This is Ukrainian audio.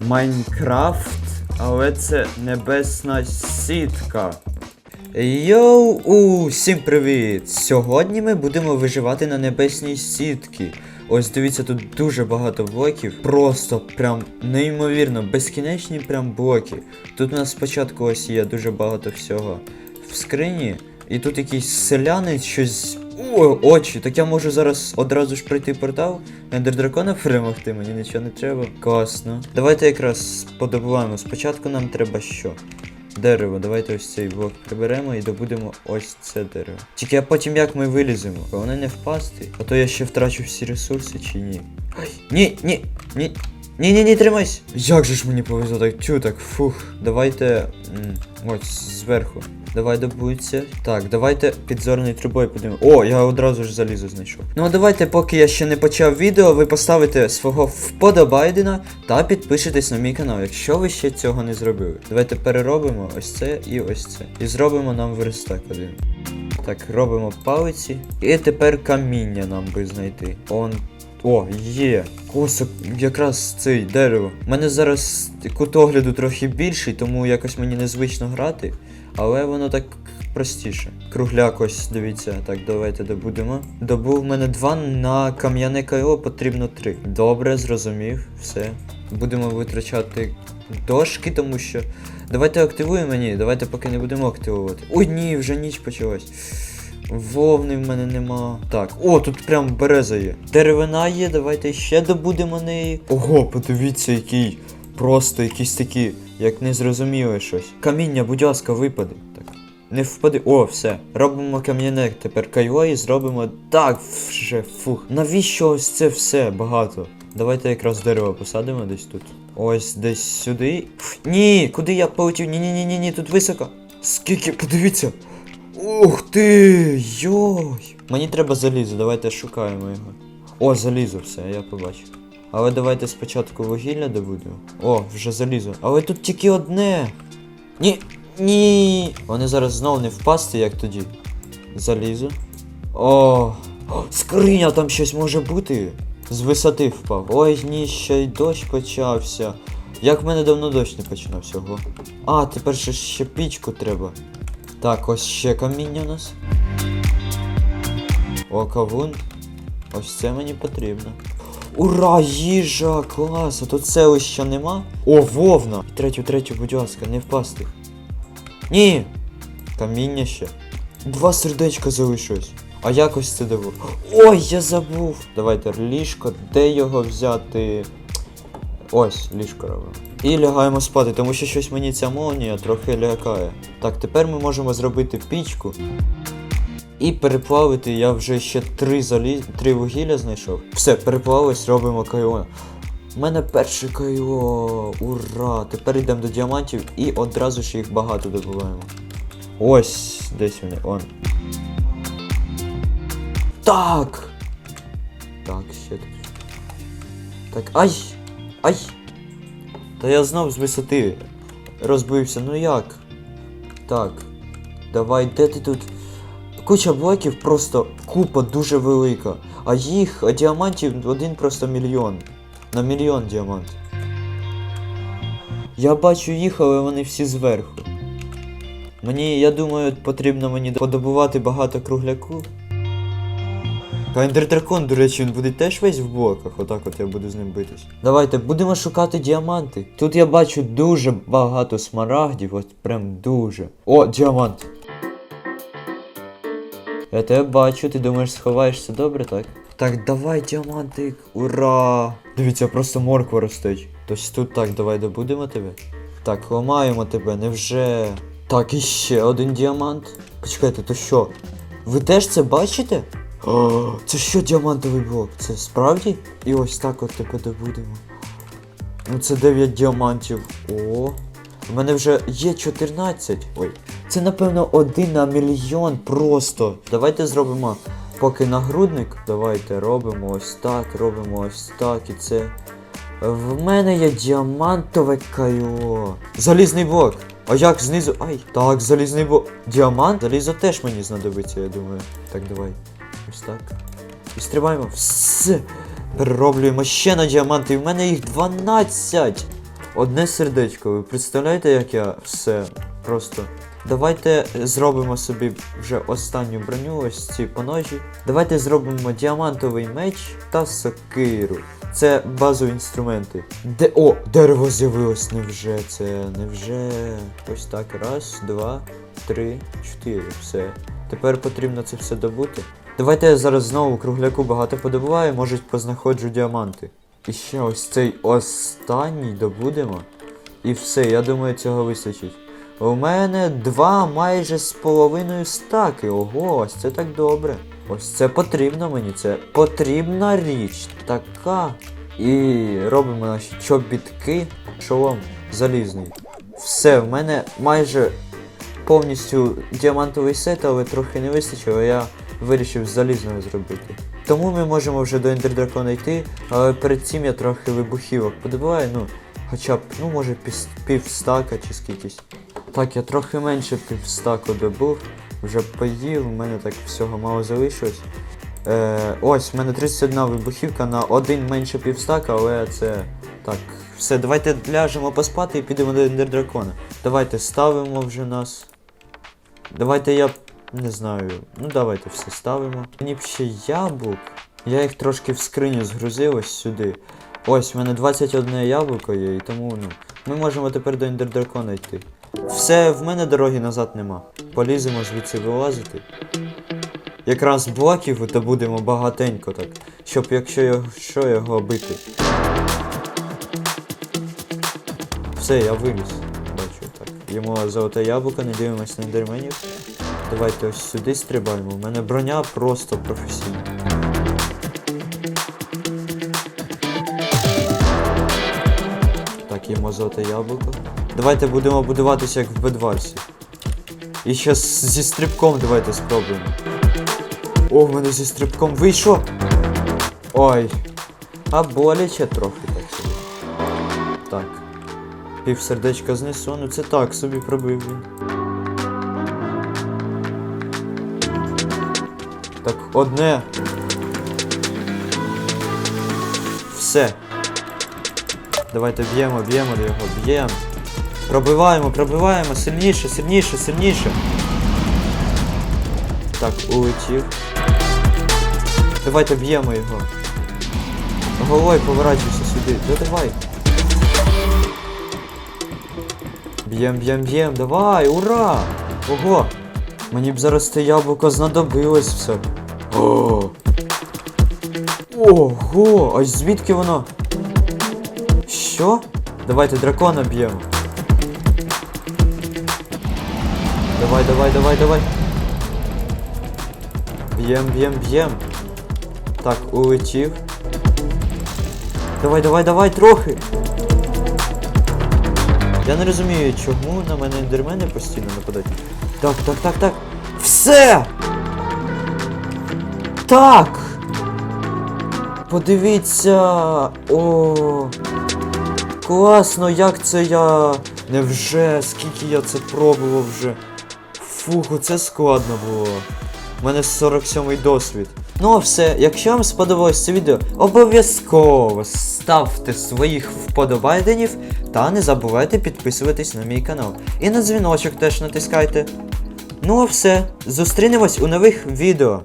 Майнкрафт, але це небесна сітка. Йоу, усім привіт! Сьогодні ми будемо виживати на небесній сітці. Ось дивіться, тут дуже багато блоків. Просто прям неймовірно, безкінечні прям блоки. Тут у нас спочатку ось є дуже багато всього в скрині. І тут якийсь селянець щось. О, очі, так я можу зараз одразу ж пройти портал, ендердракона перемогти, мені нічого не треба. Класно. Давайте якраз подобуваємо. Спочатку нам треба що? Дерево, давайте ось цей блок приберемо і добудемо ось це дерево. Тільки а потім як ми виліземо? Головне не впасти. А то я ще втрачу всі ресурси чи ні. Ай, ні, ні, ні. Ні, ні, ні, тримайся! Як же ж мені повезло так тю, так, фух. Давайте. ось зверху. Давай добуться. Так, давайте підзорною трубою подивимо. О, я одразу ж залізо знайшов. Ну а давайте, поки я ще не почав відео, ви поставите свого вподобайдена та підпишитесь на мій канал, якщо ви ще цього не зробили. Давайте переробимо ось це і ось це. І зробимо нам верстак один. Так, робимо палиці. І тепер каміння нам би знайти. Он. О, є. Косок, якраз цей дерево. У мене зараз кут огляду трохи більший, тому якось мені незвично грати. Але воно так простіше. Кругляк ось, дивіться, так, давайте добудемо. Добув в мене два на кам'яне кайло потрібно три. Добре, зрозумів, все. Будемо витрачати дошки, тому що. Давайте активуємо ні, давайте поки не будемо активувати. Ой, ні, вже ніч почалась. Вовни в мене нема. Так, о, тут прям береза є. Деревина є, давайте ще добудемо неї. Ого, подивіться, який. Просто якісь такі, як незрозуміле щось. Каміння, будь ласка, випади. Так. Не впади. О, все. Робимо кам'яне тепер кайло і зробимо. Так, вже фух. Навіщо ось це все багато? Давайте якраз дерево посадимо десь тут. Ось десь сюди. Фу, Ні, куди я полетів? Ні, ні, ні, ні, ні, тут високо. Скільки, подивіться. Ух ти! Йой! Мені треба залізо, давайте шукаємо його. О, залізо, все, я побачив. Але давайте спочатку вугілля добудемо. О, вже залізо. Але тут тільки одне. Ні. Ні. Вони зараз знову не впасти, як тоді. Залізо. О, скриня, там щось може бути. З висоти впав. Ой, ні, ще й дощ почався. Як в мене давно дощ не починався, ого. А, тепер ще, ще пічку треба. Так, ось ще каміння у нас. О, кавун. Ось це мені потрібно. Ура, їжа! Клас! А тут селища нема? О, вовна! Третю, третю, будь ласка, не впасти. Ні! Каміння ще. Два сердечка залишилось. А якось це диво. Ой, я забув! Давайте ліжко, де його взяти? Ось, ліжко робимо. І лягаємо спати, тому що щось мені ця молнія трохи лякає. Так, тепер ми можемо зробити пічку. І переплавити я вже ще три залі... три вугілля знайшов. Все, переплавилось, робимо кайло. У мене перше кайло. Ура! Тепер йдемо до діамантів і одразу ж їх багато добуваємо. Ось, десь вони, он. Так! Так, ще тут. Так, ай! Ай! Та я знов з висоти розбився, ну як? Так. Давай, де ти тут? Куча блоків просто купа дуже велика. А їх, а діамантів один просто мільйон. На мільйон діамантів. Я бачу їх, але вони всі зверху. Мені, я думаю, потрібно мені подобувати багато кругляку. А ендердракон, до речі, він буде теж весь в блоках, отак от я буду з ним битись. Давайте, будемо шукати діаманти. Тут я бачу дуже багато смарагдів, от прям дуже. О, діамант! Я тебе бачу, ти думаєш, сховаєшся добре, так? Так, давай, діамантик, ура! Дивіться, просто морква ростить. Тось тут так, давай добудемо тебе. Так, ламаємо тебе, невже. Так, і ще один діамант. Почекайте, то що? Ви теж це бачите? О, це що діамантовий блок? Це справді? І ось так от тебе добудемо. Ну це 9 діамантів. О. У мене вже є 14. Ой. Це напевно один на мільйон просто. Давайте зробимо поки нагрудник. Давайте робимо ось так, робимо ось так і це. В мене є діамантове кайло. Залізний блок. А як знизу. Ай, так, залізний блок. Діамант? Залізо теж мені знадобиться, я думаю. Так, давай. Ось так. І стрибаємо. Все. Перероблюємо ще на діаманти. І в мене їх 12. Одне сердечко, ви представляєте, як я все просто. Давайте зробимо собі вже останню броню, ось ці поножі. Давайте зробимо діамантовий меч та сокиру. Це базові інструменти. Де. О, дерево з'явилось, невже це? Невже. Ось так. Раз, два, три, чотири. Все. Тепер потрібно це все добути. Давайте я зараз знову кругляку багато подобуваю, можуть познаходжу діаманти. І ще ось цей останній добудемо. І все, я думаю, цього вистачить. У мене два майже з половиною стаки. Ого, ось це так добре. Ось це потрібно мені, це потрібна річ. Така. І робимо наші чобітки. Шолом залізний. Все, в мене майже повністю діамантовий сет, але трохи не вистачило, я вирішив з залізною зробити. Тому ми можемо вже до ендердракона йти, але перед цим я трохи вибухівок подобаю, ну, хоча б, ну, може, півстака чи скількись. Так, я трохи менше півстаку добув, вже поїв, у мене так всього мало залишилось. Е, ось, в мене 31 вибухівка на один менше півстака, але це так. Все, давайте ляжемо поспати і підемо до ендердракона. Давайте ставимо вже нас. Давайте я. Не знаю. Ну давайте все ставимо. Мені б ще яблук. Я їх трошки в скриню згрузив ось сюди. Ось, в мене 21 яблуко є, і тому ну. Ми можемо тепер до ендердракона йти. Все, в мене дороги назад нема. Поліземо звідси вилазити. Якраз блоків добудемо багатенько так, щоб якщо його, що його бити. Все, я виліз. Бачу так. Йому золоте яблуко, не дивимось на ендерменів. Давайте ось сюди стрибаємо. У мене броня просто професійна. Так, їмо золоте яблуко. Давайте будемо будуватися як в Бедварсі. І ще зі стрибком давайте спробуємо. О, в мене зі стрибком вийшло. Ой. А боляче трохи так собі. Так. Пів сердечка знесу, ну це так собі пробив він. Одне. Все. Давайте б'ємо, б'ємо його, б'ємо. Пробиваємо, пробиваємо, сильніше, сильніше, сильніше. Так, улетів. Давайте б'ємо його. Головою поворачуйся сюди. Да давай. Б'єм, б'єм, б'єм, давай, ура! Ого! Мені б зараз те яблуко знадобилось все. Ого! А звідки воно? Що? Давайте дракона б'ємо. Давай, давай, давай, давай. Б'єм, б'єм, б'єм. Так, улетів. Давай, давай, давай, трохи. Я не розумію, чому на мене ендермени постійно нападають. Так, так, так, так. Все! Так! Подивіться. О. Класно, як це я. Невже, скільки я це пробував вже. Фух, це складно було. У мене 47-й досвід. Ну а все, якщо вам сподобалось це відео, обов'язково ставте своїх вподобайденів та не забувайте підписуватись на мій канал. І на дзвіночок теж натискайте. Ну а все, зустрінемось у нових відео.